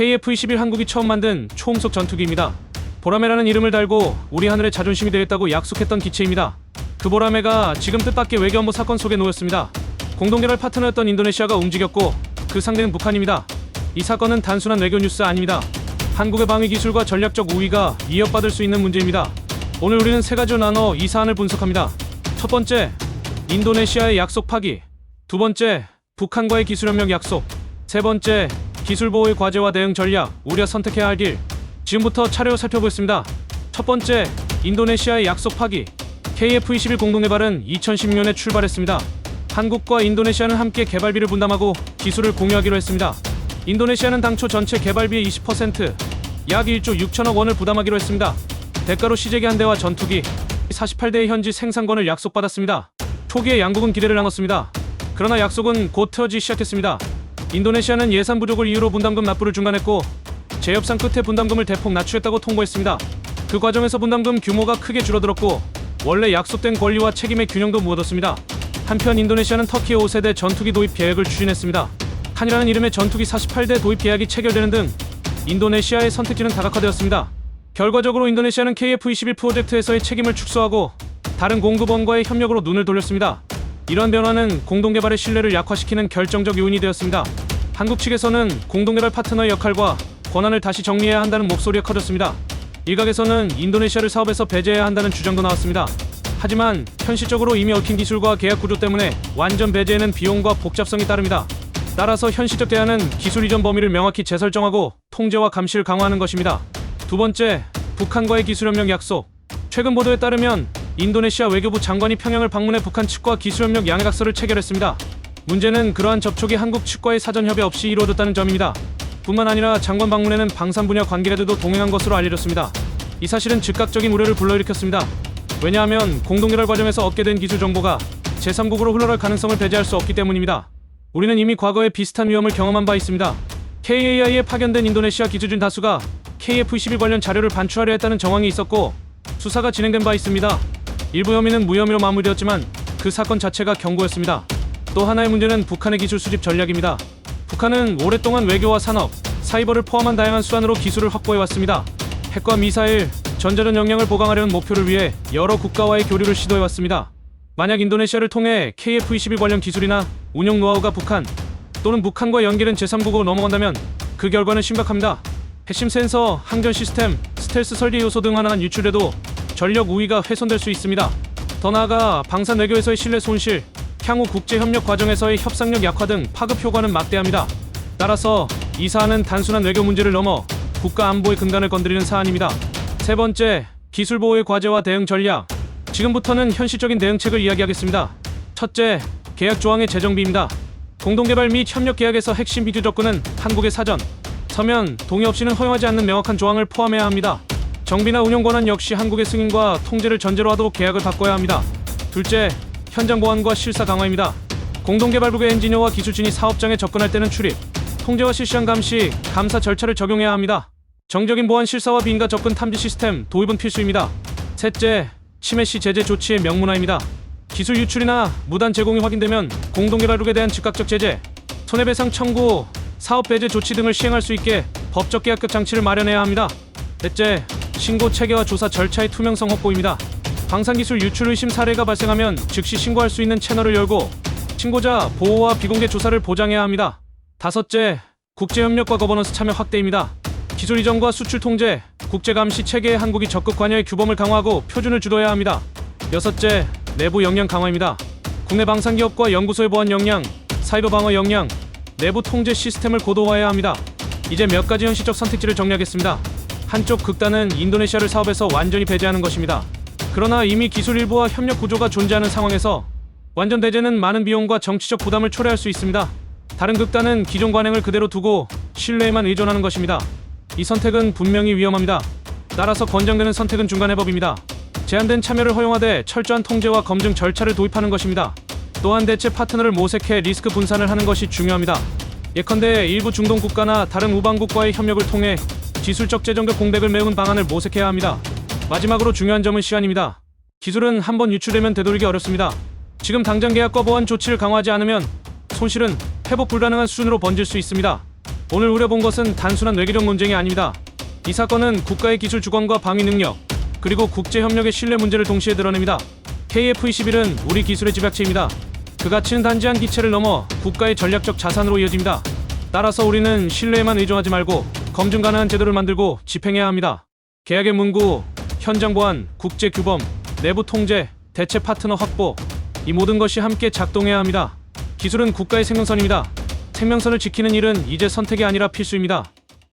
KF-21 한국이 처음 만든 초음속 전투기입니다. 보라매라는 이름을 달고 우리 하늘의 자존심이 되겠다고 약속했던 기체입니다. 그 보라매가 지금 뜻밖의 외교 안보 사건 속에 놓였습니다. 공동개발 파트너였던 인도네시아가 움직였고 그 상대는 북한입니다. 이 사건은 단순한 외교 뉴스 아닙니다. 한국의 방위 기술과 전략적 우위가 이어받을 수 있는 문제입니다. 오늘 우리는 세 가지로 나눠 이 사안을 분석합니다. 첫 번째, 인도네시아의 약속 파기. 두 번째, 북한과의 기술협력 약속. 세 번째, 기술 보호의 과제와 대응 전략. 우리가 선택해야 할 길. 지금부터 차례로 살펴보겠습니다. 첫 번째, 인도네시아의 약속 파기. KF-21 공동개발은 2016년에 출발했습니다. 한국과 인도네시아는 함께 개발비를 분담하고 기술을 공유하기로 했습니다. 인도네시아는 당초 전체 개발비의 20%, 약 1조 6천억 원을 부담하기로 했습니다. 대가로 시제기 한 대와 전투기 48대의 현지 생산권을 약속받았습니다. 초기에 양국은 기대를 나눴습니다. 그러나 약속은 곧 틀어지기 시작했습니다. 인도네시아는 예산 부족을 이유로 분담금 납부를 중단했고 재협상 끝에 분담금을 대폭 낮추겠다고 통보했습니다. 그 과정에서 분담금 규모가 크게 줄어들었고 원래 약속된 권리와 책임의 균형도 무너졌습니다. 한편 인도네시아는 터키의 5세대 전투기 도입 계획을 추진했습니다. 칸이라는 이름의 전투기 48대 도입 계약이 체결되는 등 인도네시아의 선택지는 다각화되었습니다. 결과적으로 인도네시아는 KF-21 프로젝트에서의 책임을 축소하고 다른 공급원과의 협력으로 눈을 돌렸습니다. 이러한 변화는 공동개발의 신뢰를 약화시키는 결정적 요인이 되었습니다. 한국 측에서는 공동개발 파트너의 역할과 권한을 다시 정리해야 한다는 목소리가 커졌습니다. 일각에서는 인도네시아를 사업에서 배제해야 한다는 주장도 나왔습니다. 하지만 현실적으로 이미 얽힌 기술과 계약 구조 때문에 완전 배제에는 비용과 복잡성이 따릅니다. 따라서 현실적 대안은 기술 이전 범위를 명확히 재설정하고 통제와 감시를 강화하는 것입니다. 두 번째, 북한과의 기술협력 약속. 최근 보도에 따르면 인도네시아 외교부 장관이 평양을 방문해 북한 측과 기술협력 양해각서를 체결했습니다. 문제는 그러한 접촉이 한국 측과의 사전 협의 없이 이루어졌다는 점입니다. 뿐만 아니라 장관 방문에는 방산 분야 관계자들도 동행한 것으로 알려졌습니다. 이 사실은 즉각적인 우려를 불러일으켰습니다. 왜냐하면 공동개발 과정에서 얻게 된 기술 정보가 제3국으로 흘러갈 가능성을 배제할 수 없기 때문입니다. 우리는 이미 과거에 비슷한 위험을 경험한 바 있습니다. KAI에 파견된 인도네시아 기술진 다수가 KF-21 관련 자료를 반출하려 했다는 정황이 있었고 수사가 진행된 바 있습니다. 일부 혐의는 무혐의로 마무리되었지만 그 사건 자체가 경고였습니다. 또 하나의 문제는 북한의 기술 수집 전략입니다. 북한은 오랫동안 외교와 산업, 사이버를 포함한 다양한 수단으로 기술을 확보해 왔습니다. 핵과 미사일, 전자전 역량을 보강하려는 목표를 위해 여러 국가와의 교류를 시도해 왔습니다. 만약 인도네시아를 통해 KF-21 관련 기술이나 운영 노하우가 북한 또는 북한과 연계된 제3국으로 넘어간다면 그 결과는 심각합니다. 핵심 센서, 항전 시스템, 스텔스 설계 요소 등 하나만 유출돼도 전력 우위가 훼손될 수 있습니다. 더 나아가 방산 외교에서의 신뢰 손실, 향후 국제 협력 과정에서의 협상력 약화 등 파급 효과는 막대합니다. 따라서 이 사안은 단순한 외교 문제를 넘어 국가 안보의 근간을 건드리는 사안입니다. 세 번째, 기술 보호의 과제와 대응 전략. 지금부터는 현실적인 대응책을 이야기하겠습니다. 첫째, 계약 조항의 재정비입니다. 공동개발 및 협력 계약에서 핵심 비주 조건은 한국의 사전, 서면, 동의 없이는 허용하지 않는 명확한 조항을 포함해야 합니다. 정비나 운영 권한 역시 한국의 승인과 통제를 전제로 하도록 계약을 바꿔야 합니다. 둘째, 현장 보안과 실사 강화입니다. 공동개발국의 엔지니어와 기술진이 사업장에 접근할 때는 출입, 통제와 실시한 감시, 감사 절차를 적용해야 합니다. 정적인 보안 실사와 비인가 접근 탐지 시스템 도입은 필수입니다. 셋째, 침해 시 제재 조치의 명문화입니다. 기술 유출이나 무단 제공이 확인되면 공동개발국에 대한 즉각적 제재, 손해배상 청구, 사업 배제 조치 등을 시행할 수 있게 법적 계약적 장치를 마련해야 합니다. 넷째, 신고 체계와 조사 절차의 투명성 확보입니다. 방산기술 유출 의심 사례가 발생하면 즉시 신고할 수 있는 채널을 열고 신고자 보호와 비공개 조사를 보장해야 합니다. 다섯째, 국제협력과 거버넌스 참여 확대입니다. 기술 이전과 수출 통제, 국제 감시 체계에 한국이 적극 관여해 규범을 강화하고 표준을 주도해야 합니다. 여섯째, 내부 역량 강화입니다. 국내 방산 기업과 연구소의 보안 역량, 사이버 방어 역량, 내부 통제 시스템을 고도화해야 합니다. 이제 몇 가지 현실적 선택지를 정리하겠습니다. 한쪽 극단은 인도네시아를 사업에서 완전히 배제하는 것입니다. 그러나 이미 기술 일부와 협력 구조가 존재하는 상황에서 완전 배제는 많은 비용과 정치적 부담을 초래할 수 있습니다. 다른 극단은 기존 관행을 그대로 두고 신뢰에만 의존하는 것입니다. 이 선택은 분명히 위험합니다. 따라서 권장되는 선택은 중간 해법입니다. 제한된 참여를 허용하되 철저한 통제와 검증 절차를 도입하는 것입니다. 또한 대체 파트너를 모색해 리스크 분산을 하는 것이 중요합니다. 예컨대 일부 중동 국가나 다른 우방국과의 협력을 통해 기술적 재정적 공백을 메운 방안을 모색해야 합니다. 마지막으로 중요한 점은 시간입니다. 기술은 한번 유출되면 되돌리기 어렵습니다. 지금 당장 계약과 보안 조치를 강화하지 않으면 손실은 회복 불가능한 수준으로 번질 수 있습니다. 오늘 우려본 것은 단순한 외교력 논쟁이 아닙니다. 이 사건은 국가의 기술 주권과 방위 능력, 그리고 국제 협력의 신뢰 문제를 동시에 드러냅니다. KF-21은 우리 기술의 집약체입니다. 그 가치는 단지 한 기체를 넘어 국가의 전략적 자산으로 이어집니다. 따라서 우리는 신뢰에만 의존하지 말고 검증 가능한 제도를 만들고 집행해야 합니다. 계약의 문구, 현장 보안, 국제 규범, 내부 통제, 대체 파트너 확보 이 모든 것이 함께 작동해야 합니다. 기술은 국가의 생명선입니다. 생명선을 지키는 일은 이제 선택이 아니라 필수입니다.